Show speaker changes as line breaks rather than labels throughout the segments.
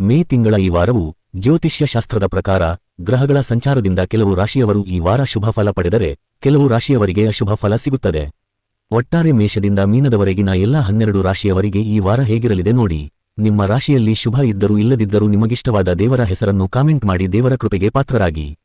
ಮೇ ತಿಂಗಳ ಈ ವಾರವು ಜ್ಯೋತಿಷ್ಯ ಶಾಸ್ತ್ರದ ಪ್ರಕಾರ ಗ್ರಹಗಳ ಸಂಚಾರದಿಂದ ಕೆಲವು ರಾಶಿಯವರು ಈ ವಾರ ಶುಭ ಫಲ ಪಡೆದರೆ ಕೆಲವು ರಾಶಿಯವರಿಗೆ ಅಶುಭ ಫಲ ಸಿಗುತ್ತದೆ. ಒಟ್ಟಾರೆ ಮೇಷದಿಂದ ಮೀನದವರೆಗಿನ ಎಲ್ಲಾ ಹನ್ನೆರಡು ರಾಶಿಯವರಿಗೆ ಈ ವಾರ ಹೇಗಿರಲಿದೆ ನೋಡಿ. ನಿಮ್ಮ ರಾಶಿಯಲ್ಲಿ ಶುಭ ಇದ್ದರೂ ಇಲ್ಲದಿದ್ದರೂ ನಿಮಗಿಷ್ಟವಾದ ದೇವರ ಹೆಸರನ್ನು ಕಾಮೆಂಟ್ ಮಾಡಿ ದೇವರ ಕೃಪೆಗೆ ಪಾತ್ರರಾಗಿ.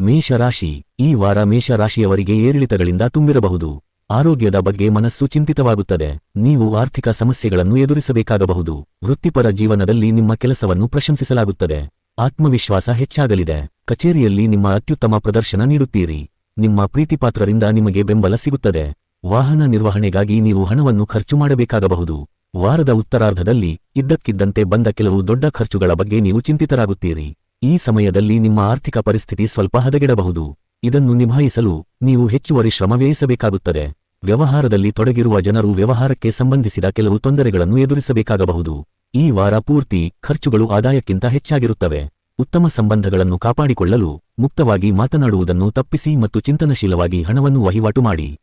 ಮೇಷ ರಾಶಿ, ಈ ವಾರ ಮೇಷ ರಾಶಿಯವರಿಗೆ ಏರಿಳಿತಗಳಿಂದ ತುಂಬಿರಬಹುದು. ಆರೋಗ್ಯದ ಬಗ್ಗೆ ಮನಸ್ಸು ಚಿಂತಿತವಾಗುತ್ತದೆ. ನೀವು ಆರ್ಥಿಕ ಸಮಸ್ಯೆಗಳನ್ನು ಎದುರಿಸಬೇಕಾಗಬಹುದು. ವೃತ್ತಿಪರ ಜೀವನದಲ್ಲಿ ನಿಮ್ಮ ಕೆಲಸವನ್ನು ಪ್ರಶಂಸಿಸಲಾಗುತ್ತದೆ. ಆತ್ಮವಿಶ್ವಾಸ ಹೆಚ್ಚಾಗಲಿದೆ. ಕಚೇರಿಯಲ್ಲಿ ನಿಮ್ಮ ಅತ್ಯುತ್ತಮ ಪ್ರದರ್ಶನ ನೀಡುತ್ತೀರಿ. ನಿಮ್ಮ ಪ್ರೀತಿಪಾತ್ರರಿಂದ ನಿಮಗೆ ಬೆಂಬಲ ಸಿಗುತ್ತದೆ. ವಾಹನ ನಿರ್ವಹಣೆಗಾಗಿ ನೀವು ಹಣವನ್ನು ಖರ್ಚು ಮಾಡಬೇಕಾಗಬಹುದು. ವಾರದ ಉತ್ತರಾರ್ಧದಲ್ಲಿ ಇದ್ದಕ್ಕಿದ್ದಂತೆ ಬಂದ ಕೆಲವು ದೊಡ್ಡ ಖರ್ಚುಗಳ ಬಗ್ಗೆ ನೀವು ಚಿಂತಿತರಾಗುತ್ತೀರಿ. ಈ ಸಮಯದಲ್ಲಿ ನಿಮ್ಮ ಆರ್ಥಿಕ ಪರಿಸ್ಥಿತಿ ಸ್ವಲ್ಪ ಹದಗೆಡಬಹುದು. ಇದನ್ನು ನಿಭಾಯಿಸಲು ನೀವು ಹೆಚ್ಚುವರಿ ಶ್ರಮ ವ್ಯಯಿಸಬೇಕಾಗುತ್ತದೆ. ವ್ಯವಹಾರದಲ್ಲಿ ತೊಡಗಿರುವ ಜನರು ವ್ಯವಹಾರಕ್ಕೆ ಸಂಬಂಧಿಸಿದ ಕೆಲವು ತೊಂದರೆಗಳನ್ನು ಎದುರಿಸಬೇಕಾಗಬಹುದು. ಈ ವಾರ ಪೂರ್ತಿ ಖರ್ಚುಗಳು ಆದಾಯಕ್ಕಿಂತ ಹೆಚ್ಚಾಗಿರುತ್ತವೆ. ಉತ್ತಮ ಸಂಬಂಧಗಳನ್ನು ಕಾಪಾಡಿಕೊಳ್ಳಲು ಮುಕ್ತವಾಗಿ ಮಾತನಾಡುವುದನ್ನು ತಪ್ಪಿಸಿ ಮತ್ತು ಚಿಂತನಶೀಲವಾಗಿ ಹಣವನ್ನು ವಹಿವಾಟು ಮಾಡಿ.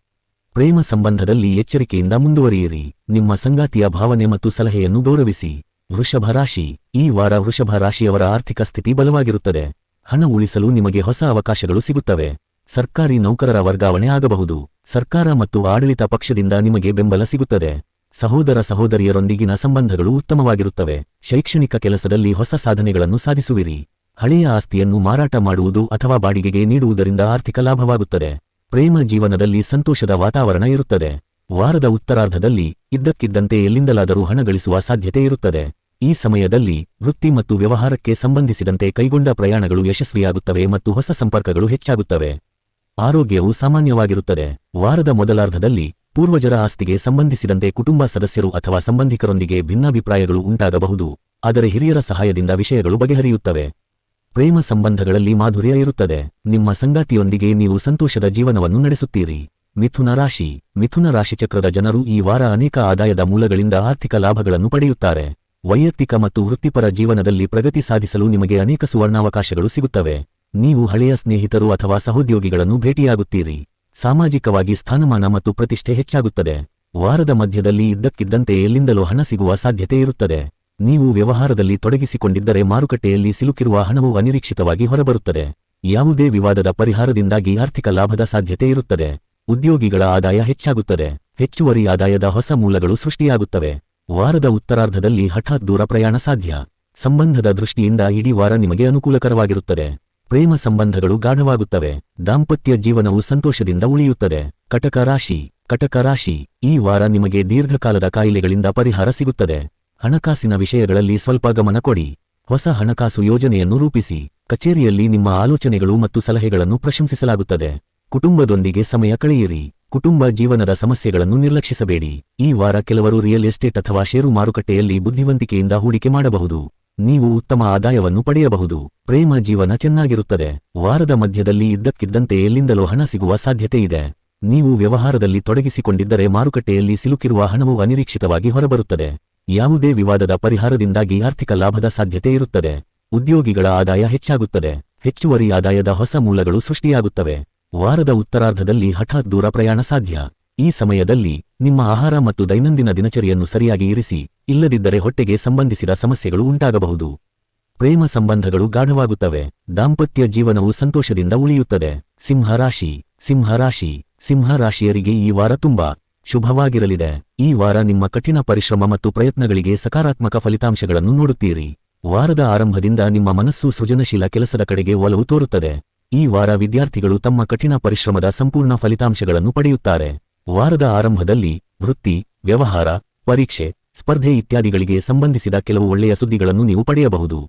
ಪ್ರೇಮ ಸಂಬಂಧದಲ್ಲಿ ಎಚ್ಚರಿಕೆಯಿಂದ ಮುಂದುವರಿಯಿರಿ. ನಿಮ್ಮ ಸಂಗಾತಿಯ ಭಾವನೆ ಮತ್ತು ಸಲಹೆಯನ್ನು ಗೌರವಿಸಿ. ವೃಷಭ ರಾಶಿ, ಈ ವಾರ ವೃಷಭ ರಾಶಿಯವರ ಆರ್ಥಿಕ ಸ್ಥಿತಿ ಬಲವಾಗಿರುತ್ತದೆ. ಹಣ ಉಳಿಸಲು ನಿಮಗೆ ಹೊಸ ಅವಕಾಶಗಳು ಸಿಗುತ್ತವೆ. ಸರ್ಕಾರಿ ನೌಕರರ ವರ್ಗಾವಣೆ ಆಗಬಹುದು. ಸರ್ಕಾರ ಮತ್ತು ಆಡಳಿತ ಪಕ್ಷದಿಂದ ನಿಮಗೆ ಬೆಂಬಲ ಸಿಗುತ್ತದೆ. ಸಹೋದರ ಸಹೋದರಿಯರೊಂದಿಗಿನ ಸಂಬಂಧಗಳು ಉತ್ತಮವಾಗಿರುತ್ತವೆ. ಶೈಕ್ಷಣಿಕ ಕೆಲಸದಲ್ಲಿ ಹೊಸ ಸಾಧನೆಗಳನ್ನು ಸಾಧಿಸುವಿರಿ. ಹಳೆಯ ಆಸ್ತಿಯನ್ನು ಮಾರಾಟ ಮಾಡುವುದು ಅಥವಾ ಬಾಡಿಗೆಗೆ ನೀಡುವುದರಿಂದ ಆರ್ಥಿಕ ಲಾಭವಾಗುತ್ತದೆ. ಪ್ರೇಮ ಜೀವನದಲ್ಲಿ ಸಂತೋಷದ ವಾತಾವರಣ ಇರುತ್ತದೆ. ವಾರದ ಉತ್ತರಾರ್ಧದಲ್ಲಿ ಇದ್ದಕ್ಕಿದ್ದಂತೆ ಎಲ್ಲಿಂದಲಾದರೂ ಹಣ ಗಳಿಸುವ ಸಾಧ್ಯತೆ ಇರುತ್ತದೆ. ಈ ಸಮಯದಲ್ಲಿ ವೃತ್ತಿ ಮತ್ತು ವ್ಯವಹಾರಕ್ಕೆ ಸಂಬಂಧಿಸಿದಂತೆ ಕೈಗೊಂಡ ಪ್ರಯಾಣಗಳು ಯಶಸ್ವಿಯಾಗುತ್ತವೆ ಮತ್ತು ಹೊಸ ಸಂಪರ್ಕಗಳು ಹೆಚ್ಚಾಗುತ್ತವೆ. ಆರೋಗ್ಯವು ಸಾಮಾನ್ಯವಾಗಿರುತ್ತದೆ. ವಾರದ ಮೊದಲಾರ್ಧದಲ್ಲಿ ಪೂರ್ವಜರ ಆಸ್ತಿಗೆ ಸಂಬಂಧಿಸಿದಂತೆ ಕುಟುಂಬ ಸದಸ್ಯರು ಅಥವಾ ಸಂಬಂಧಿಕರೊಂದಿಗೆ ಭಿನ್ನಾಭಿಪ್ರಾಯಗಳು ಉಂಟಾಗಬಹುದು. ಆದರೆ ಹಿರಿಯರ ಸಹಾಯದಿಂದ ವಿಷಯಗಳು ಬಗೆಹರಿಯುತ್ತವೆ. ಪ್ರೇಮ ಸಂಬಂಧಗಳಲ್ಲಿ ಮಾಧುರ್ಯ ಇರುತ್ತದೆ. ನಿಮ್ಮ ಸಂಗಾತಿಯೊಂದಿಗೆ ನೀವು ಸಂತೋಷದ ಜೀವನವನ್ನು ನಡೆಸುತ್ತೀರಿ. ಮಿಥುನ ರಾಶಿ. ಮಿಥುನ ರಾಶಿಚಕ್ರದ ಜನರು ಈ ವಾರ ಅನೇಕ ಆದಾಯದ ಮೂಲಗಳಿಂದ ಆರ್ಥಿಕ ಲಾಭಗಳನ್ನು ಪಡೆಯುತ್ತಾರೆ. ವೈಯಕ್ತಿಕ ಮತ್ತು ವೃತ್ತಿಪರ ಜೀವನದಲ್ಲಿ ಪ್ರಗತಿ ಸಾಧಿಸಲು ನಿಮಗೆ ಅನೇಕ ಸುವರ್ಣಾವಕಾಶಗಳು ಸಿಗುತ್ತವೆ. ನೀವು ಹಳೆಯ ಸ್ನೇಹಿತರು ಅಥವಾ ಸಹೋದ್ಯೋಗಿಗಳನ್ನು ಭೇಟಿಯಾಗುತ್ತೀರಿ. ಸಾಮಾಜಿಕವಾಗಿ ಸ್ಥಾನಮಾನ ಮತ್ತು ಪ್ರತಿಷ್ಠೆ ಹೆಚ್ಚಾಗುತ್ತದೆ. ವಾರದ ಮಧ್ಯದಲ್ಲಿ ಇದ್ದಕ್ಕಿದ್ದಂತೆ ಎಲ್ಲಿಂದಲೂ ಹಣ ಸಿಗುವ ಸಾಧ್ಯತೆ ಇರುತ್ತದೆ. ನೀವು ವ್ಯವಹಾರದಲ್ಲಿ ತೊಡಗಿಸಿಕೊಂಡಿದ್ದರೆ ಮಾರುಕಟ್ಟೆಯಲ್ಲಿ ಸಿಲುಕಿರುವ ಹಣವು ಅನಿರೀಕ್ಷಿತವಾಗಿ ಹೊರಬರುತ್ತದೆ. ಯಾವುದೇ ವಿವಾದದ ಪರಿಹಾರದಿಂದಾಗಿ ಆರ್ಥಿಕ ಲಾಭದ ಸಾಧ್ಯತೆ ಇರುತ್ತದೆ. ಉದ್ಯೋಗಿಗಳ ಆದಾಯ ಹೆಚ್ಚಾಗುತ್ತದೆ. ಹೆಚ್ಚುವರಿ ಆದಾಯದ ಹೊಸ ಮೂಲಗಳು ಸೃಷ್ಟಿಯಾಗುತ್ತವೆ. ವಾರದ ಉತ್ತರಾರ್ಧದಲ್ಲಿ ಹಠಾತ್ ದೂರ ಪ್ರಯಾಣ ಸಾಧ್ಯ. ಸಂಬಂಧದ ದೃಷ್ಟಿಯಿಂದ ಇಡೀ ವಾರ ನಿಮಗೆ ಅನುಕೂಲಕರವಾಗಿರುತ್ತದೆ. ಪ್ರೇಮ ಸಂಬಂಧಗಳು ಗಾಢವಾಗುತ್ತವೆ. ದಾಂಪತ್ಯ ಜೀವನವು ಸಂತೋಷದಿಂದ ಉಳಿಯುತ್ತದೆ. ಕಟಕ ರಾಶಿ ಕಟಕ ರಾಶಿ, ಈ ವಾರ ನಿಮಗೆ ದೀರ್ಘಕಾಲದ ಕಾಯಿಲೆಗಳಿಂದ ಪರಿಹಾರ ಸಿಗುತ್ತದೆ. ಹಣಕಾಸಿನ ವಿಷಯಗಳಲ್ಲಿ ಸ್ವಲ್ಪ ಗಮನ ಕೊಡಿ. ಹೊಸ ಹಣಕಾಸು ಯೋಜನೆಯನ್ನು ರೂಪಿಸಿ. ಕಚೇರಿಯಲ್ಲಿ ನಿಮ್ಮ ಆಲೋಚನೆಗಳು ಮತ್ತು ಸಲಹೆಗಳನ್ನು ಪ್ರಶಂಸಿಸಲಾಗುತ್ತದೆ. ಕುಟುಂಬದೊಂದಿಗೆ ಸಮಯ ಕಳೆಯಿರಿ. ಕುಟುಂಬ ಜೀವನದ ಸಮಸ್ಯೆಗಳನ್ನು ನಿರ್ಲಕ್ಷಿಸಬೇಡಿ. ಈ ವಾರ ಕೆಲವರು ರಿಯಲ್ ಎಸ್ಟೇಟ್ ಅಥವಾ ಷೇರು ಮಾರುಕಟ್ಟೆಯಲ್ಲಿ ಬುದ್ಧಿವಂತಿಕೆಯಿಂದ ಹೂಡಿಕೆ ಮಾಡಬಹುದು. ನೀವು ಉತ್ತಮ ಆದಾಯವನ್ನು ಪಡೆಯಬಹುದು. ಪ್ರೇಮ ಜೀವನ ಚೆನ್ನಾಗಿರುತ್ತದೆ. ವಾರದ ಮಧ್ಯದಲ್ಲಿ ಇದ್ದಕ್ಕಿದ್ದಂತೆ ಎಲ್ಲಿಂದಲೂ ಹಣ ಸಿಗುವ ಸಾಧ್ಯತೆ ಇದೆ. ನೀವು ವ್ಯವಹಾರದಲ್ಲಿ ತೊಡಗಿಸಿಕೊಂಡಿದ್ದರೆ ಮಾರುಕಟ್ಟೆಯಲ್ಲಿ ಸಿಲುಕಿರುವ ಹಣವು ಅನಿರೀಕ್ಷಿತವಾಗಿ ಹೊರಬರುತ್ತದೆ. ಯಾವುದೇ ವಿವಾದದ ಪರಿಹಾರದಿಂದಾಗಿ ಆರ್ಥಿಕ ಲಾಭದ ಸಾಧ್ಯತೆ ಇರುತ್ತದೆ. ಉದ್ಯೋಗಿಗಳ ಆದಾಯ ಹೆಚ್ಚಾಗುತ್ತದೆ. ಹೆಚ್ಚುವರಿ ಆದಾಯದ ಹೊಸ ಮೂಲಗಳು ಸೃಷ್ಟಿಯಾಗುತ್ತವೆ. ವಾರದ ಉತ್ತರಾರ್ಧದಲ್ಲಿ ಹಠಾತ್ ದೂರ ಪ್ರಯಾಣ ಸಾಧ್ಯ. ಈ ಸಮಯದಲ್ಲಿ ನಿಮ್ಮ ಆಹಾರ ಮತ್ತು ದೈನಂದಿನ ದಿನಚರಿಯನ್ನು ಸರಿಯಾಗಿ ಇರಿಸಿ, ಇಲ್ಲದಿದ್ದರೆ ಹೊಟ್ಟೆಗೆ ಸಂಬಂಧಿಸಿದ ಸಮಸ್ಯೆಗಳು ಉಂಟಾಗಬಹುದು. ಪ್ರೇಮ ಸಂಬಂಧಗಳು ಗಾಢವಾಗುತ್ತವೆ. ದಾಂಪತ್ಯ ಜೀವನವು ಸಂತೋಷದಿಂದ ಉಳಿಯುತ್ತದೆ. ಸಿಂಹರಾಶಿ ಸಿಂಹರಾಶಿ ಸಿಂಹರಾಶಿಯರಿಗೆ ಈ ವಾರ ತುಂಬಾ ಶುಭವಾಗಿರಲಿದೆ. ಈ ವಾರ ನಿಮ್ಮ ಕಠಿಣ ಪರಿಶ್ರಮ ಮತ್ತು ಪ್ರಯತ್ನಗಳಿಗೆ ಸಕಾರಾತ್ಮಕ ಫಲಿತಾಂಶಗಳನ್ನು ನೋಡುತ್ತೀರಿ. ವಾರದ ಆರಂಭದಿಂದ ನಿಮ್ಮ ಮನಸ್ಸು ಸೃಜನಶೀಲ ಕೆಲಸದ ಕಡೆಗೆ ಒಲವು ತೋರುತ್ತದೆ. ಈ ವಾರ ವಿದ್ಯಾರ್ಥಿಗಳು ತಮ್ಮ ಕಠಿಣ ಪರಿಶ್ರಮದ ಸಂಪೂರ್ಣ ಫಲಿತಾಂಶಗಳನ್ನು ಪಡೆಯುತ್ತಾರೆ. ವಾರದ ಆರಂಭದಲ್ಲಿ ವೃತ್ತಿ, ವ್ಯವಹಾರ, ಪರೀಕ್ಷೆ, ಸ್ಪರ್ಧೆ ಇತ್ಯಾದಿಗಳಿಗೆ ಸಂಬಂಧಿಸಿದ ಕೆಲವು ಒಳ್ಳೆಯ ಸುದ್ದಿಗಳನ್ನು ನೀವು ಪಡೆಯಬಹುದು.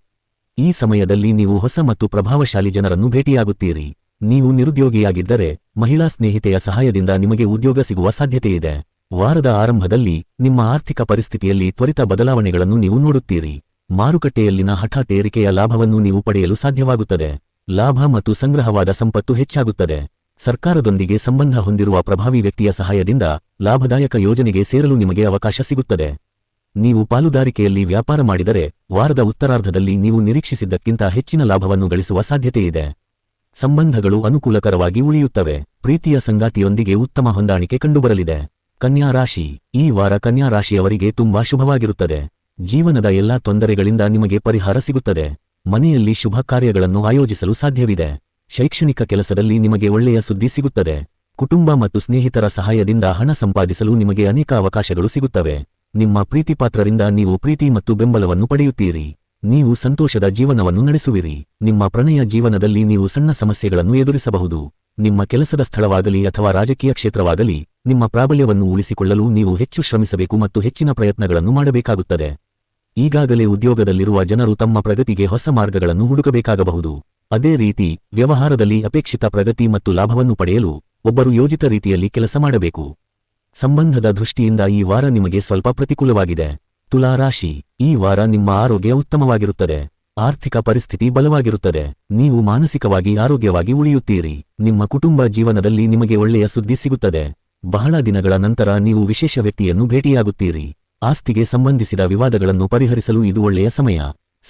ಈ ಸಮಯದಲ್ಲಿ ನೀವು ಹೊಸ ಮತ್ತು ಪ್ರಭಾವಶಾಲಿ ಜನರನ್ನು ಭೇಟಿಯಾಗುತ್ತೀರಿ. ನೀವು ನಿರುದ್ಯೋಗಿಯಾಗಿದ್ದರೆ ಮಹಿಳಾ ಸ್ನೇಹಿತೆಯ ಸಹಾಯದಿಂದ ನಿಮಗೆ ಉದ್ಯೋಗ ಸಿಗುವ ಸಾಧ್ಯತೆಯಿದೆ. ವಾರದ ಆರಂಭದಲ್ಲಿ ನಿಮ್ಮ ಆರ್ಥಿಕ ಪರಿಸ್ಥಿತಿಯಲ್ಲಿ ತ್ವರಿತ ಬದಲಾವಣೆಗಳನ್ನು ನೀವು ನೋಡುತ್ತೀರಿ. ಮಾರುಕಟ್ಟೆಯಲ್ಲಿನ ಹಠಾತ್ ಏರಿಕೆಯ ಲಾಭವನ್ನು ನೀವು ಪಡೆಯಲು ಸಾಧ್ಯವಾಗುತ್ತದೆ. ಲಾಭ ಮತ್ತು ಸಂಗ್ರಹವಾದ ಸಂಪತ್ತು ಹೆಚ್ಚಾಗುತ್ತದೆ. ಸರ್ಕಾರದೊಂದಿಗೆ ಸಂಬಂಧ ಹೊಂದಿರುವ ಪ್ರಭಾವಿ ವ್ಯಕ್ತಿಯ ಸಹಾಯದಿಂದ ಲಾಭದಾಯಕ ಯೋಜನೆಗೆ ಸೇರಲು ನಿಮಗೆ ಅವಕಾಶ ಸಿಗುತ್ತದೆ. ನೀವು ಪಾಲುದಾರಿಕೆಯಲ್ಲಿ ವ್ಯಾಪಾರ ಮಾಡಿದರೆ ವಾರದ ಉತ್ತರಾರ್ಧದಲ್ಲಿ ನೀವು ನಿರೀಕ್ಷಿಸಿದ್ದಕ್ಕಿಂತ ಹೆಚ್ಚಿನ ಲಾಭವನ್ನು ಗಳಿಸುವ ಸಾಧ್ಯತೆಯಿದೆ. ಸಂಬಂಧಗಳು ಅನುಕೂಲಕರವಾಗಿ ಉಳಿಯುತ್ತವೆ. ಪ್ರೀತಿಯ ಸಂಗಾತಿಯೊಂದಿಗೆ ಉತ್ತಮ ಹೊಂದಾಣಿಕೆ ಕಂಡುಬರಲಿದೆ. ಕನ್ಯಾ ರಾಶಿ. ಈ ವಾರ ಕನ್ಯಾ ರಾಶಿಯವರಿಗೆ ತುಂಬಾ ಶುಭವಾಗಿರುತ್ತದೆ. ಜೀವನದ ಎಲ್ಲಾ ತೊಂದರೆಗಳಿಂದ ನಿಮಗೆ ಪರಿಹಾರ ಸಿಗುತ್ತದೆ. ಮನೆಯಲ್ಲಿ ಶುಭ ಕಾರ್ಯಗಳನ್ನು ಆಯೋಜಿಸಲು ಸಾಧ್ಯವಿದೆ. ಶೈಕ್ಷಣಿಕ ಕೆಲಸದಲ್ಲಿ ನಿಮಗೆ ಒಳ್ಳೆಯ ಸುದ್ದಿ ಸಿಗುತ್ತದೆ. ಕುಟುಂಬ ಮತ್ತು ಸ್ನೇಹಿತರ ಸಹಾಯದಿಂದ ಹಣ ಸಂಪಾದಿಸಲು ನಿಮಗೆ ಅನೇಕ ಅವಕಾಶಗಳು ಸಿಗುತ್ತವೆ. ನಿಮ್ಮ ಪ್ರೀತಿಪಾತ್ರರಿಂದ ನೀವು ಪ್ರೀತಿ ಮತ್ತು ಬೆಂಬಲವನ್ನು ಪಡೆಯುತ್ತೀರಿ. ನೀವು ಸಂತೋಷದ ಜೀವನವನ್ನು ನಡೆಸುವಿರಿ. ನಿಮ್ಮ ಪ್ರಣಯ ಜೀವನದಲ್ಲಿ ನೀವು ಸಣ್ಣ ಸಮಸ್ಯೆಗಳನ್ನು ಎದುರಿಸಬಹುದು. ನಿಮ್ಮ ಕೆಲಸದ ಸ್ಥಳವಾಗಲಿ ಅಥವಾ ರಾಜಕೀಯ ಕ್ಷೇತ್ರವಾಗಲಿ, ನಿಮ್ಮ ಪ್ರಾಬಲ್ಯವನ್ನು ಉಳಿಸಿಕೊಳ್ಳಲು ನೀವು ಹೆಚ್ಚು ಶ್ರಮಿಸಬೇಕು ಮತ್ತು ಹೆಚ್ಚಿನ ಪ್ರಯತ್ನಗಳನ್ನು ಮಾಡಬೇಕಾಗುತ್ತದೆ. ಈಗಾಗಲೇ ಉದ್ಯೋಗದಲ್ಲಿರುವ ಜನರು ತಮ್ಮ ಪ್ರಗತಿಗೆ ಹೊಸ ಮಾರ್ಗಗಳನ್ನು ಹುಡುಕಬೇಕಾಗಬಹುದು. ಅದೇ ರೀತಿ ವ್ಯವಹಾರದಲ್ಲಿ ಅಪೇಕ್ಷಿತ ಪ್ರಗತಿ ಮತ್ತು ಲಾಭವನ್ನು ಪಡೆಯಲು ಒಬ್ಬರು ಯೋಜಿತ ರೀತಿಯಲ್ಲಿ ಕೆಲಸ ಮಾಡಬೇಕು. ಸಂಬಂಧದ ದೃಷ್ಟಿಯಿಂದ ಈ ವಾರ ನಿಮಗೆ ಸ್ವಲ್ಪ ಪ್ರತಿಕೂಲವಾಗಿದೆ. ತುಲಾ ರಾಶಿ, ಈ ವಾರ ನಿಮ್ಮ ಆರೋಗ್ಯ ಉತ್ತಮವಾಗಿರುತ್ತದೆ. ಆರ್ಥಿಕ ಪರಿಸ್ಥಿತಿ ಬಲವಾಗಿರುತ್ತದೆ. ನೀವು ಮಾನಸಿಕವಾಗಿ ಆರೋಗ್ಯವಾಗಿ ಉಳಿಯುತ್ತೀರಿ. ನಿಮ್ಮ ಕುಟುಂಬ ಜೀವನದಲ್ಲಿ ನಿಮಗೆ ಒಳ್ಳೆಯ ಸುದ್ದಿ ಸಿಗುತ್ತದೆ. ಬಹಳ ದಿನಗಳ ನಂತರ ನೀವು ವಿಶೇಷ ವ್ಯಕ್ತಿಯನ್ನು ಭೇಟಿಯಾಗುತ್ತೀರಿ. ಆಸ್ತಿಗೆ ಸಂಬಂಧಿಸಿದ ವಿವಾದಗಳನ್ನು ಪರಿಹರಿಸಲು ಇದು ಒಳ್ಳೆಯ ಸಮಯ.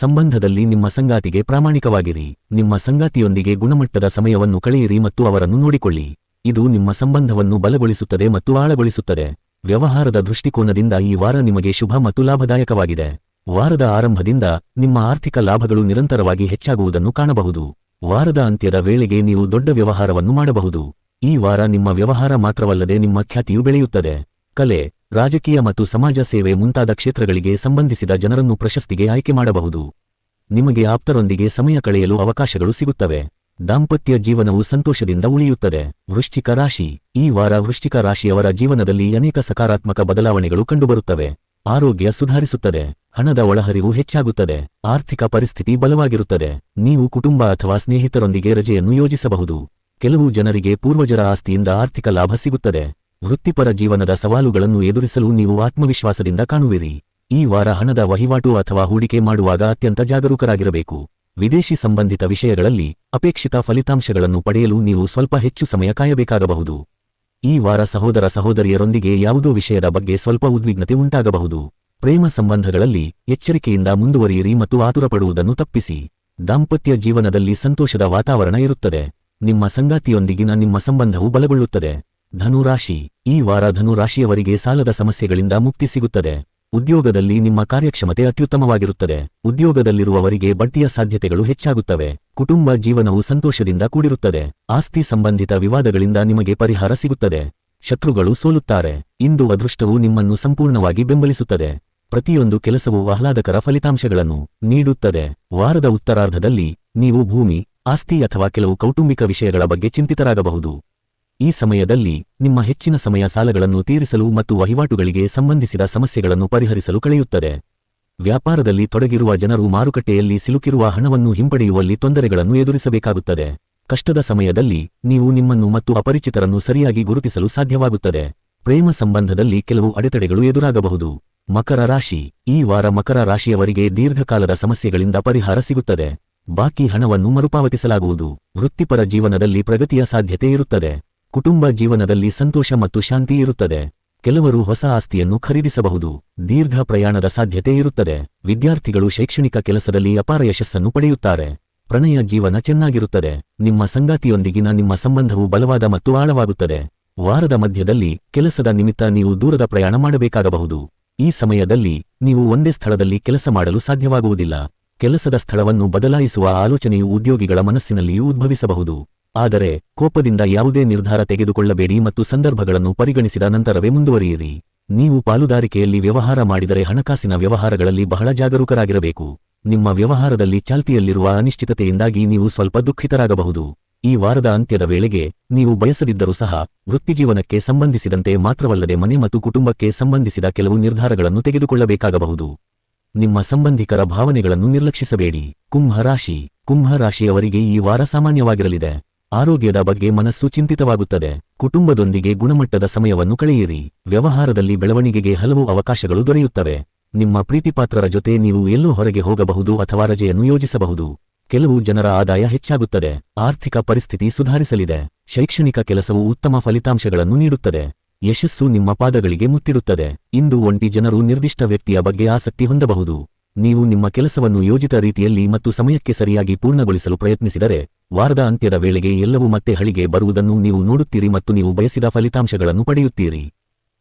ಸಂಬಂಧದಲ್ಲಿ ನಿಮ್ಮ ಸಂಗಾತಿಗೆ ಪ್ರಾಮಾಣಿಕವಾಗಿರಿ. ನಿಮ್ಮ ಸಂಗಾತಿಯೊಂದಿಗೆ ಗುಣಮಟ್ಟದ ಸಮಯವನ್ನು ಕಳೆಯಿರಿ ಮತ್ತು ಅವರನ್ನು ನೋಡಿಕೊಳ್ಳಿ. ಇದು ನಿಮ್ಮ ಸಂಬಂಧವನ್ನು ಬಲಗೊಳಿಸುತ್ತದೆ ಮತ್ತು ಆಳಗೊಳಿಸುತ್ತದೆ. ವ್ಯವಹಾರದ ದೃಷ್ಟಿಕೋನದಿಂದ ಈ ವಾರ ನಿಮಗೆ ಶುಭ ಮತ್ತು ಲಾಭದಾಯಕವಾಗಿದೆ. ವಾರದ ಆರಂಭದಿಂದ ನಿಮ್ಮ ಆರ್ಥಿಕ ಲಾಭಗಳು ನಿರಂತರವಾಗಿ ಹೆಚ್ಚಾಗುವುದನ್ನು ಕಾಣಬಹುದು. ವಾರದ ಅಂತ್ಯದ ವೇಳೆಗೆ ನೀವು ದೊಡ್ಡ ವ್ಯವಹಾರವನ್ನು ಮಾಡಬಹುದು. ಈ ವಾರ ನಿಮ್ಮ ವ್ಯವಹಾರ ಮಾತ್ರವಲ್ಲದೆ ನಿಮ್ಮ ಖ್ಯಾತಿಯು ಬೆಳೆಯುತ್ತದೆ. ಕಲೆ ರಾಜಕೀಯ ಮತ್ತು ಸಮಾಜ ಸೇವೆ ಮುಂತಾದ ಕ್ಷೇತ್ರಗಳಿಗೆ ಸಂಬಂಧಿಸಿದ ಜನರನ್ನು ಪ್ರಶಸ್ತಿಗೆ ಆಯ್ಕೆ ಮಾಡಬಹುದು. ನಿಮಗೆ ಆಪ್ತರೊಂದಿಗೆ ಸಮಯ ಕಳೆಯಲು ಅವಕಾಶಗಳು ಸಿಗುತ್ತವೆ. ದಾಂಪತ್ಯ ಜೀವನವು ಸಂತೋಷದಿಂದ ಉಳಿಯುತ್ತದೆ. ವೃಶ್ಚಿಕ ರಾಶಿ. ಈ ವಾರ ವೃಶ್ಚಿಕ ರಾಶಿಯವರ ಜೀವನದಲ್ಲಿ ಅನೇಕ ಸಕಾರಾತ್ಮಕ ಬದಲಾವಣೆಗಳು ಕಂಡುಬರುತ್ತವೆ. ಆರೋಗ್ಯ ಸುಧಾರಿಸುತ್ತದೆ. ಹಣದ ಒಳಹರಿವು ಹೆಚ್ಚಾಗುತ್ತದೆ. ಆರ್ಥಿಕ ಪರಿಸ್ಥಿತಿ ಬಲವಾಗಿರುತ್ತದೆ. ನೀವು ಕುಟುಂಬ ಅಥವಾ ಸ್ನೇಹಿತರೊಂದಿಗೆ ರಜೆಯನ್ನು ಯೋಜಿಸಬಹುದು. ಕೆಲವು ಜನರಿಗೆ ಪೂರ್ವಜರ ಆಸ್ತಿಯಿಂದ ಆರ್ಥಿಕ ಲಾಭ ಸಿಗುತ್ತದೆ. ವೃತ್ತಿಪರ ಜೀವನದ ಸವಾಲುಗಳನ್ನು ಎದುರಿಸಲು ನೀವು ಆತ್ಮವಿಶ್ವಾಸದಿಂದ ಕಾಣುವಿರಿ. ಈ ವಾರ ಹಣದ ವಹಿವಾಟು ಅಥವಾ ಹೂಡಿಕೆ ಮಾಡುವಾಗ ಅತ್ಯಂತ ಜಾಗರೂಕರಾಗಿರಬೇಕು. ವಿದೇಶಿ ಸಂಬಂಧಿತ ವಿಷಯಗಳಲ್ಲಿ ಅಪೇಕ್ಷಿತ ಫಲಿತಾಂಶಗಳನ್ನು ಪಡೆಯಲು ನೀವು ಸ್ವಲ್ಪ ಹೆಚ್ಚು ಸಮಯ ಕಾಯಬೇಕಾಗಬಹುದು. ಈ ವಾರ ಸಹೋದರ ಸಹೋದರಿಯರೊಂದಿಗೆ ಯಾವುದೋ ವಿಷಯದ ಬಗ್ಗೆ ಸ್ವಲ್ಪ ಉದ್ವಿಗ್ನತೆ ಉಂಟಾಗಬಹುದು. ಪ್ರೇಮ ಸಂಬಂಧಗಳಲ್ಲಿ ಎಚ್ಚರಿಕೆಯಿಂದ ಮುಂದುವರಿಯಿರಿ ಮತ್ತು ಆತುರಪಡುವುದನ್ನು ತಪ್ಪಿಸಿ. ದಾಂಪತ್ಯ ಜೀವನದಲ್ಲಿ ಸಂತೋಷದ ವಾತಾವರಣ ಇರುತ್ತದೆ. ನಿಮ್ಮ ಸಂಗಾತಿಯೊಂದಿಗಿನ ನಿಮ್ಮ ಸಂಬಂಧವು ಬಲಗೊಳ್ಳುತ್ತದೆ. ಧನುರಾಶಿ. ಈ ವಾರ ಧನುರಾಶಿಯವರಿಗೆ ಸಾಲದ ಸಮಸ್ಯೆಗಳಿಂದ ಮುಕ್ತಿ ಸಿಗುತ್ತದೆ. ಉದ್ಯೋಗದಲ್ಲಿ ನಿಮ್ಮ ಕಾರ್ಯಕ್ಷಮತೆ ಅತ್ಯುತ್ತಮವಾಗಿರುತ್ತದೆ. ಉದ್ಯೋಗದಲ್ಲಿರುವವರಿಗೆ ಬಡ್ಡಿಯ ಸಾಧ್ಯತೆಗಳು ಹೆಚ್ಚಾಗುತ್ತವೆ. ಕುಟುಂಬ ಜೀವನವು ಸಂತೋಷದಿಂದ ಕೂಡಿರುತ್ತದೆ. ಆಸ್ತಿ ಸಂಬಂಧಿತ ವಿವಾದಗಳಿಂದ ನಿಮಗೆ ಪರಿಹಾರ ಸಿಗುತ್ತದೆ. ಶತ್ರುಗಳು ಸೋಲುತ್ತಾರೆ. ಇಂದು ಅದೃಷ್ಟವು ನಿಮ್ಮನ್ನು ಸಂಪೂರ್ಣವಾಗಿ ಬೆಂಬಲಿಸುತ್ತದೆ. ಪ್ರತಿಯೊಂದು ಕೆಲಸವು ಆಹ್ಲಾದಕರ ಫಲಿತಾಂಶಗಳನ್ನು ನೀಡುತ್ತದೆ. ವಾರದ ಉತ್ತರಾರ್ಧದಲ್ಲಿ ನೀವು ಭೂಮಿ, ಆಸ್ತಿ ಅಥವಾ ಕೆಲವು ಕೌಟುಂಬಿಕ ವಿಷಯಗಳ ಬಗ್ಗೆ ಚಿಂತಿತರಾಗಬಹುದು. ಈ ಸಮಯದಲ್ಲಿ ನಿಮ್ಮ ಹೆಚ್ಚಿನ ಸಮಯ ಸಾಲಗಳನ್ನು ತೀರಿಸಲು ಮತ್ತು ವಹಿವಾಟುಗಳಿಗೆ ಸಂಬಂಧಿಸಿದ ಸಮಸ್ಯೆಗಳನ್ನು ಪರಿಹರಿಸಲು ಕಳೆಯುತ್ತದೆ. ವ್ಯಾಪಾರದಲ್ಲಿ ತೊಡಗಿರುವ ಜನರು ಮಾರುಕಟ್ಟೆಯಲ್ಲಿ ಸಿಲುಕಿರುವ ಹಣವನ್ನು ಹಿಂಪಡೆಯುವಲ್ಲಿ ತೊಂದರೆಗಳನ್ನು ಎದುರಿಸಬೇಕಾಗುತ್ತದೆ. ಕಷ್ಟದ ಸಮಯದಲ್ಲಿ ನೀವು ನಿಮ್ಮನ್ನು ಮತ್ತು ಅಪರಿಚಿತರನ್ನು ಸರಿಯಾಗಿ ಗುರುತಿಸಲು ಸಾಧ್ಯವಾಗುತ್ತದೆ. ಪ್ರೇಮ ಸಂಬಂಧದಲ್ಲಿ ಕೆಲವು ಅಡೆತಡೆಗಳು ಎದುರಾಗಬಹುದು. ಮಕರ ರಾಶಿ, ಈ ವಾರ ಮಕರ ರಾಶಿಯವರಿಗೆ ದೀರ್ಘಕಾಲದ ಸಮಸ್ಯೆಗಳಿಂದ ಪರಿಹಾರ ಸಿಗುತ್ತದೆ. ಬಾಕಿ ಹಣವನ್ನು ಮರುಪಾವತಿಸಲಾಗುವುದು. ವೃತ್ತಿಪರ ಜೀವನದಲ್ಲಿ ಪ್ರಗತಿಯ ಸಾಧ್ಯತೆ ಇರುತ್ತದೆ. ಕುಟುಂಬ ಜೀವನದಲ್ಲಿ ಸಂತೋಷ ಮತ್ತು ಶಾಂತಿ ಇರುತ್ತದೆ. ಕೆಲವರು ಹೊಸ ಆಸ್ತಿಯನ್ನು ಖರೀದಿಸಬಹುದು. ದೀರ್ಘ ಪ್ರಯಾಣದ ಸಾಧ್ಯತೆ ಇರುತ್ತದೆ. ವಿದ್ಯಾರ್ಥಿಗಳು ಶೈಕ್ಷಣಿಕ ಕೆಲಸದಲ್ಲಿ ಅಪಾರ ಯಶಸ್ಸನ್ನು ಪಡೆಯುತ್ತಾರೆ. ಪ್ರಣಯ ಜೀವನ ಚೆನ್ನಾಗಿರುತ್ತದೆ. ನಿಮ್ಮ ಸಂಗಾತಿಯೊಂದಿಗಿನ ನಿಮ್ಮ ಸಂಬಂಧವು ಬಲವಾದ ಮತ್ತು ಆಳವಾಗುತ್ತದೆ. ವಾರದ ಮಧ್ಯದಲ್ಲಿ ಕೆಲಸದ ನಿಮಿತ್ತ ನೀವು ದೂರದ ಪ್ರಯಾಣ ಮಾಡಬೇಕಾಗಬಹುದು. ಈ ಸಮಯದಲ್ಲಿ ನೀವು ಒಂದೇ ಸ್ಥಳದಲ್ಲಿ ಕೆಲಸ ಮಾಡಲು ಸಾಧ್ಯವಾಗುವುದಿಲ್ಲ. ಕೆಲಸದ ಸ್ಥಳವನ್ನು ಬದಲಾಯಿಸುವ ಆಲೋಚನೆಯು ಉದ್ಯೋಗಿಗಳ ಮನಸ್ಸಿನಲ್ಲಿಯೂ ಉದ್ಭವಿಸಬಹುದು. ಆದರೆ ಕೋಪದಿಂದ ಯಾವುದೇ ನಿರ್ಧಾರ ತೆಗೆದುಕೊಳ್ಳಬೇಡಿ ಮತ್ತು ಸಂದರ್ಭಗಳನ್ನು ಪರಿಗಣಿಸಿದ ನಂತರವೇ ಮುಂದುವರಿಯಿರಿ. ನೀವು ಪಾಲುದಾರಿಕೆಯಲ್ಲಿ ವ್ಯವಹಾರ ಮಾಡಿದರೆ ಹಣಕಾಸಿನ ವ್ಯವಹಾರಗಳಲ್ಲಿ ಬಹಳ ಜಾಗರೂಕರಾಗಿರಬೇಕು. ನಿಮ್ಮ ವ್ಯವಹಾರದಲ್ಲಿ ಚಾಲ್ತಿಯಲ್ಲಿರುವ ಅನಿಶ್ಚಿತತೆಯಿಂದಾಗಿ ನೀವು ಸ್ವಲ್ಪ ದುಃಖಿತರಾಗಬಹುದು. ಈ ವಾರದ ಅಂತ್ಯದ ವೇಳೆಗೆ ನೀವು ಬಯಸದಿದ್ದರೂ ಸಹ ವೃತ್ತಿಜೀವನಕ್ಕೆ ಸಂಬಂಧಿಸಿದಂತೆ ಮಾತ್ರವಲ್ಲದೆ ಮನೆ ಮತ್ತು ಕುಟುಂಬಕ್ಕೆ ಸಂಬಂಧಿಸಿದ ಕೆಲವು ನಿರ್ಧಾರಗಳನ್ನು ತೆಗೆದುಕೊಳ್ಳಬೇಕಾಗಬಹುದು. ನಿಮ್ಮ ಸಂಬಂಧಿಕರ ಭಾವನೆಗಳನ್ನು ನಿರ್ಲಕ್ಷಿಸಬೇಡಿ. ಕುಂಭ ರಾಶಿ. ಕುಂಭ ರಾಶಿಯವರಿಗೆ ಈ ವಾರ ಸಾಮಾನ್ಯವಾಗಿರಲಿದೆ. ಆರೋಗ್ಯದ ಬಗ್ಗೆ ಮನಸ್ಸು ಚಿಂತಿತವಾಗುತ್ತದೆ. ಕುಟುಂಬದೊಂದಿಗೆ ಗುಣಮಟ್ಟದ ಸಮಯವನ್ನು ಕಳೆಯಿರಿ. ವ್ಯವಹಾರದಲ್ಲಿ ಬೆಳವಣಿಗೆಗೆ ಹಲವು ಅವಕಾಶಗಳು ದೊರೆಯುತ್ತವೆ. ನಿಮ್ಮ ಪ್ರೀತಿಪಾತ್ರರ ಜೊತೆ ನೀವು ಎಲ್ಲೂ ಹೊರಗೆ ಹೋಗಬಹುದು ಅಥವಾ ರಜೆಯನ್ನು ಯೋಜಿಸಬಹುದು. ಕೆಲವು ಜನರ ಆದಾಯ ಹೆಚ್ಚಾಗುತ್ತದೆ. ಆರ್ಥಿಕ ಪರಿಸ್ಥಿತಿ ಸುಧಾರಿಸಲಿದೆ. ಶೈಕ್ಷಣಿಕ ಕೆಲಸವು ಉತ್ತಮ ಫಲಿತಾಂಶಗಳನ್ನು ನೀಡುತ್ತದೆ. ಯಶಸ್ಸು ನಿಮ್ಮ ಪಾದಗಳಿಗೆ ಮುತ್ತಿಡುತ್ತದೆ. ಇಂದು ಒಂಟಿ ಜನರು ನಿರ್ದಿಷ್ಟ ವ್ಯಕ್ತಿಯ ಬಗ್ಗೆ ಆಸಕ್ತಿ ಹೊಂದಬಹುದು. ನೀವು ನಿಮ್ಮ ಕೆಲಸವನ್ನು ಯೋಜಿತ ರೀತಿಯಲ್ಲಿ ಮತ್ತು ಸಮಯಕ್ಕೆ ಸರಿಯಾಗಿ ಪೂರ್ಣಗೊಳಿಸಲು ಪ್ರಯತ್ನಿಸಿದರೆ, ವಾರದ ಅಂತ್ಯದ ವೇಳೆಗೆ ಎಲ್ಲವೂ ಮತ್ತೆ ಹಳಿಗೆ ಬರುವುದನ್ನು ನೀವು ನೋಡುತ್ತೀರಿ ಮತ್ತು ನೀವು ಬಯಸಿದ ಫಲಿತಾಂಶಗಳನ್ನು ಪಡೆಯುತ್ತೀರಿ.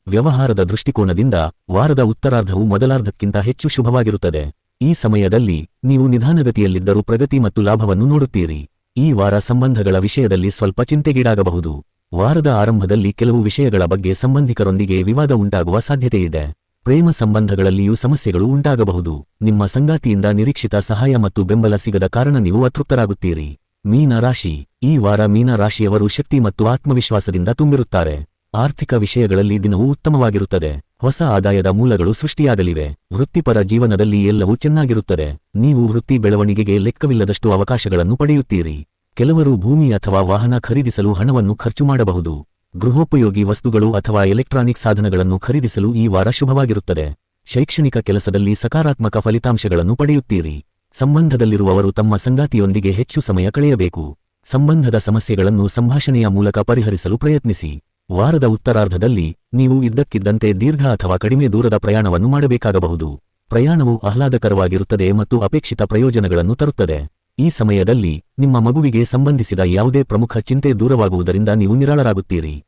ವ್ಯವಹಾರದ ದೃಷ್ಟಿಕೋನದಿಂದ ವಾರದ ಉತ್ತರಾರ್ಧವು ಮೊದಲಾರ್ಧಕ್ಕಿಂತ ಹೆಚ್ಚು ಶುಭವಾಗಿರುತ್ತದೆ. ಈ ಸಮಯದಲ್ಲಿ ನೀವು ನಿಧಾನಗತಿಯಲ್ಲಿದ್ದರೂ ಪ್ರಗತಿ ಮತ್ತು ಲಾಭವನ್ನು ನೋಡುತ್ತೀರಿ. ಈ ವಾರ ಸಂಬಂಧಗಳ ವಿಷಯದಲ್ಲಿ ಸ್ವಲ್ಪ ಚಿಂತೆಗೀಡಾಗಬಹುದು. ವಾರದ ಆರಂಭದಲ್ಲಿ ಕೆಲವು ವಿಷಯಗಳ ಬಗ್ಗೆ ಸಂಬಂಧಿಕರೊಂದಿಗೆ ವಿವಾದ ಉಂಟಾಗುವ ಸಾಧ್ಯತೆಯಿದೆ. ಪ್ರೇಮ ಸಂಬಂಧಗಳಲ್ಲಿಯೂ ಸಮಸ್ಯೆಗಳು ಉಂಟಾಗಬಹುದು. ನಿಮ್ಮ ಸಂಗಾತಿಯಿಂದ ನಿರೀಕ್ಷಿತ ಸಹಾಯ ಮತ್ತು ಬೆಂಬಲ ಸಿಗದ ಕಾರಣ ನೀವು ಅತೃಪ್ತರಾಗುತ್ತೀರಿ. ಮೀನ ರಾಶಿ. ಈ ವಾರ ಮೀನ ರಾಶಿಯವರು ಶಕ್ತಿ ಮತ್ತು ಆತ್ಮವಿಶ್ವಾಸದಿಂದ ತುಂಬಿರುತ್ತಾರೆ. ಆರ್ಥಿಕ ವಿಷಯಗಳಲ್ಲಿ ದಿನವೂ ಉತ್ತಮವಾಗಿರುತ್ತದೆ. ಹೊಸ ಆದಾಯದ ಮೂಲಗಳು ಸೃಷ್ಟಿಯಾಗಲಿವೆ. ವೃತ್ತಿಪರ ಜೀವನದಲ್ಲಿ ಎಲ್ಲವೂ ಚೆನ್ನಾಗಿರುತ್ತದೆ. ನೀವು ವೃತ್ತಿ ಬೆಳವಣಿಗೆಗೆ ಲೆಕ್ಕವಿಲ್ಲದಷ್ಟು ಅವಕಾಶಗಳನ್ನು ಪಡೆಯುತ್ತೀರಿ. ಕೆಲವರು ಭೂಮಿ ಅಥವಾ ವಾಹನ ಖರೀದಿಸಲು ಹಣವನ್ನು ಖರ್ಚು ಮಾಡಬಹುದು. ಗೃಹೋಪಯೋಗಿ ವಸ್ತುಗಳು ಅಥವಾ ಎಲೆಕ್ಟ್ರಾನಿಕ್ ಸಾಧನಗಳನ್ನು ಖರೀದಿಸಲು ಈ ವಾರ ಶುಭವಾಗಿರುತ್ತದೆ. ಶೈಕ್ಷಣಿಕ ಕೆಲಸದಲ್ಲಿ ಸಕಾರಾತ್ಮಕ ಫಲಿತಾಂಶಗಳನ್ನು ಪಡೆಯುತ್ತೀರಿ. ಸಂಬಂಧದಲ್ಲಿರುವವರು ತಮ್ಮ ಸಂಗಾತಿಯೊಂದಿಗೆ ಹೆಚ್ಚು ಸಮಯ ಕಳೆಯಬೇಕು. ಸಂಬಂಧದ ಸಮಸ್ಯೆಗಳನ್ನು ಸಂಭಾಷಣೆಯ ಮೂಲಕ ಪರಿಹರಿಸಲು ಪ್ರಯತ್ನಿಸಿ. ವಾರದ ಉತ್ತರಾರ್ಧದಲ್ಲಿ ನೀವು ಇದ್ದಕ್ಕಿದ್ದಂತೆ ದೀರ್ಘ ಅಥವಾ ಕಡಿಮೆ ದೂರದ ಪ್ರಯಾಣವನ್ನು ಮಾಡಬೇಕಾಗಬಹುದು. ಪ್ರಯಾಣವು ಆಹ್ಲಾದಕರವಾಗಿರುತ್ತದೆ ಮತ್ತು ಅಪೇಕ್ಷಿತ ಪ್ರಯೋಜನಗಳನ್ನು ತರುತ್ತದೆ. ಈ ಸಮಯದಲ್ಲಿ ನಿಮ್ಮ ಮಗುವಿಗೆ ಸಂಬಂಧಿಸಿದ ಯಾವುದೇ ಪ್ರಮುಖ ಚಿಂತೆ ದೂರವಾಗುವುದರಿಂದ ನೀವು ನಿರಾಳರಾಗುತ್ತೀರಿ.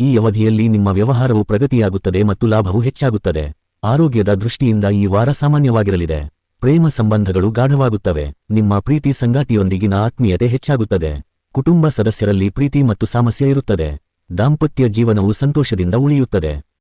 ಈ ಅವಧಿಯಲ್ಲಿ ನಿಮ್ಮ ವ್ಯವಹಾರವು ಪ್ರಗತಿಯಾಗುತ್ತದೆ ಮತ್ತು ಲಾಭವು ಹೆಚ್ಚಾಗುತ್ತದೆ. ಆರೋಗ್ಯದ ದೃಷ್ಟಿಯಿಂದ ಈ ವಾರ ಸಾಮಾನ್ಯವಾಗಿರಲಿದೆ. ಪ್ರೇಮ ಸಂಬಂಧಗಳು ಗಾಢವಾಗುತ್ತವೆ. ನಿಮ್ಮ ಪ್ರೀತಿ ಸಂಗಾತಿಯೊಂದಿಗಿನ ಆತ್ಮೀಯತೆ ಹೆಚ್ಚಾಗುತ್ತದೆ. ಕುಟುಂಬ ಸದಸ್ಯರಲ್ಲಿ ಪ್ರೀತಿ ಮತ್ತು ಸಾಮಸ್ಯ ಇರುತ್ತದೆ. ದಾಂಪತ್ಯ ಜೀವನವು ಸಂತೋಷದಿಂದ ಉಳಿಯುತ್ತದೆ.